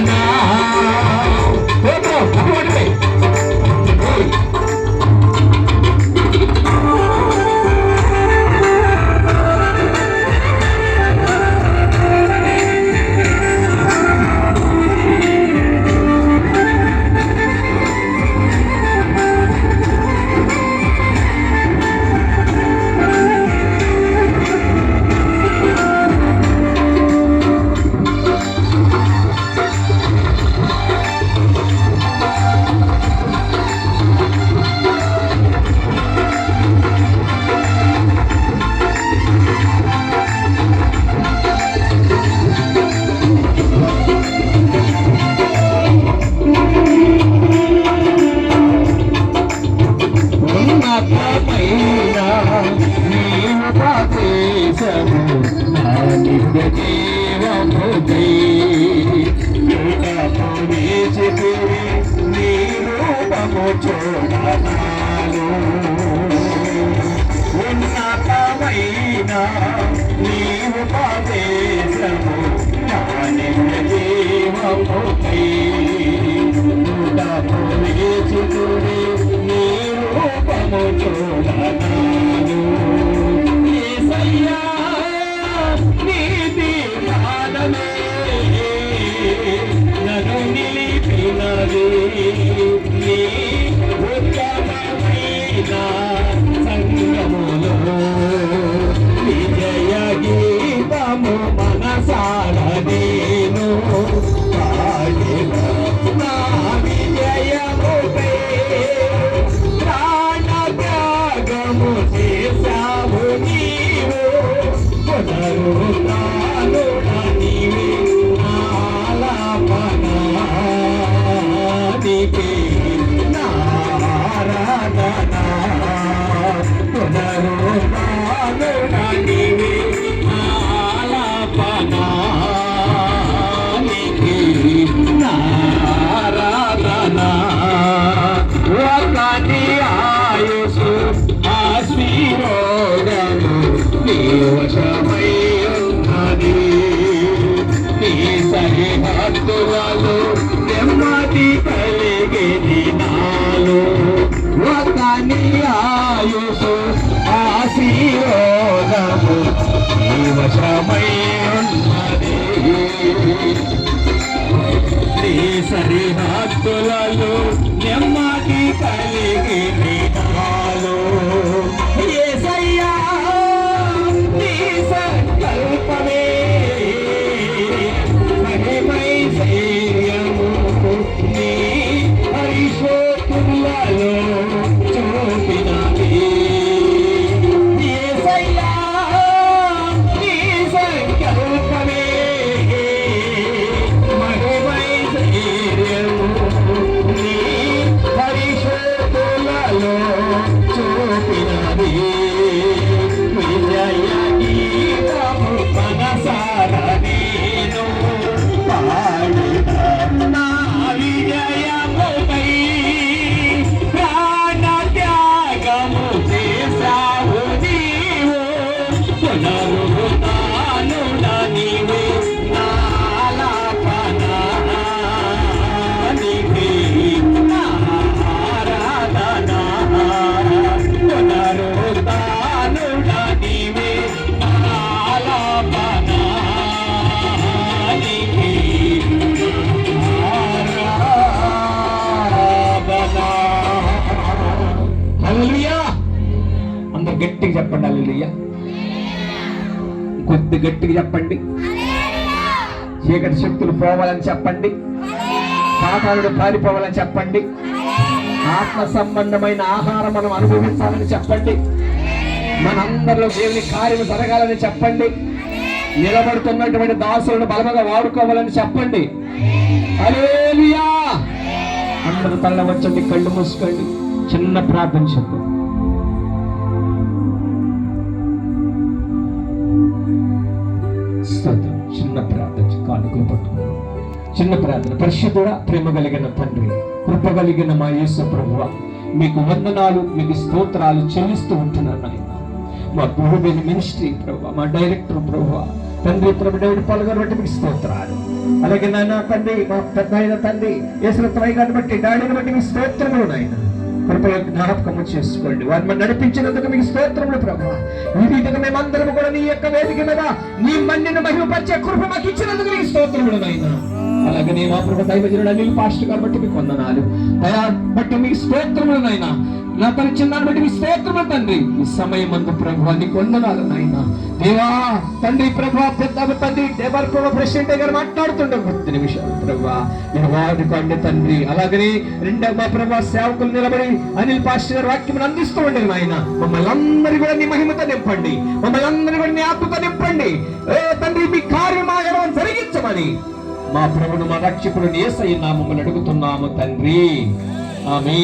now. Come on. ప్రదేశము నా నిత్య జీవముదై నీ రూపము చూడనాలు ఉన్నతమైన నీవు నా నిత్య నీ రూపము పాదమే నన్ను నీ ఉన్నది నీ సరిహద్దులలో నెమ్మది కలిగి నాలు ఒకని ఆయుసు ఆశీర్వాదము నీ ఉన్నది నీ సరిహద్దులలో చెప్పండి అల్లుయ్య కొద్ది గట్టిగా చెప్పండి. చీకటి శక్తులు పోవాలని చెప్పండి. పాతాళుడు పారిపోవాలని చెప్పండి. ఆత్మ సంబంధమైన ఆహారం మనం అనుభవించాలని చెప్పండి. మనందరిలో దేవుని కార్యం జరగాలని చెప్పండి. నిలబడుతున్నటువంటి దాసులను బలముగా వాడుకోవాలని చెప్పండి. హల్లెలూయా అందరూ తల్ల వచ్చండి కళ్ళు మూసుకోండి. చిన్న ప్రార్థన చెప్పండి స్తోత్రం చిన్న ప్రార్థన కానుకలు పట్టుకున్నాం చిన్న ప్రార్థన. పరిశుద్ధుడ ప్రేమ కలిగిన తండ్రి కృప కలిగిన మా యేసు ప్రభువ మీకు వందనాలు మీకు స్తోత్రాలు చెల్లిస్తూ ఉంటున్నాను నాయన. మా గురువేని మినిస్ట్రీ ప్రభు మా డైరెక్టర్ ప్రభు తండ్రి ప్రభు డేవిడ్ పాల్ గారు బట్టి మీకు స్తోత్రాలు. అలాగే నాన్న తండ్రి మా పెద్ద అయిన తండ్రి యేసురత్వయ్య గారిని బట్టి డాడీని బట్టి మీ స్తోత్రములు నాయన. కృపలో జ్ఞాపకము చేసుకోండి. వారిని మనం నడిపించినందుకు మీకు స్తోత్రములు ప్రభు. ఈ రీతిగా మేమందరం కూడా నీ యొక్క వేదిక మీద నీ మన్నిని మహిమపరిచే కృప మాకు ఇచ్చినందుకు మీకు స్తోత్రములు నైనా అలాగే నేను మా ప్రభు దైవజనుడు అనిల్ పాస్టర్ కాబట్టి మీకు వందనాలు. దయా బట్టి మీకు స్తోత్రములు నాయన. నా తన చిన్నాన్ని బట్టి మీ స్తోత్రములు తండ్రి. ఈ సమయం మందు ప్రభు నీకు వందనాలు నాయన. దేవా తండ్రి ప్రభు పెద్ద తండ్రి దేవర్ ప్రభు ప్రెసిడెంట్ గారు మాట్లాడుతుండే కొద్ది నిమిషాలు ప్రభు. వాడి కొండ తండ్రి. అలాగనే రెండవ మా ప్రభు సేవకులు నిలబడి అనిల్ పాస్టర్ గారు వాక్యం అందిస్తూ ఉండేది నాయన. మమ్మల్ని అందరి కూడా నీ మహిమతో నింపండి. మమ్మల్ని అందరి కూడా నీ ఆత్మతో నింపండి. ఏ తండ్రి మీ కార్యమాగడం జరిగించమని. మా ప్రభును మా రక్షకుడు నా నామములు అడుగుతున్నాము తండ్రి. ఆమె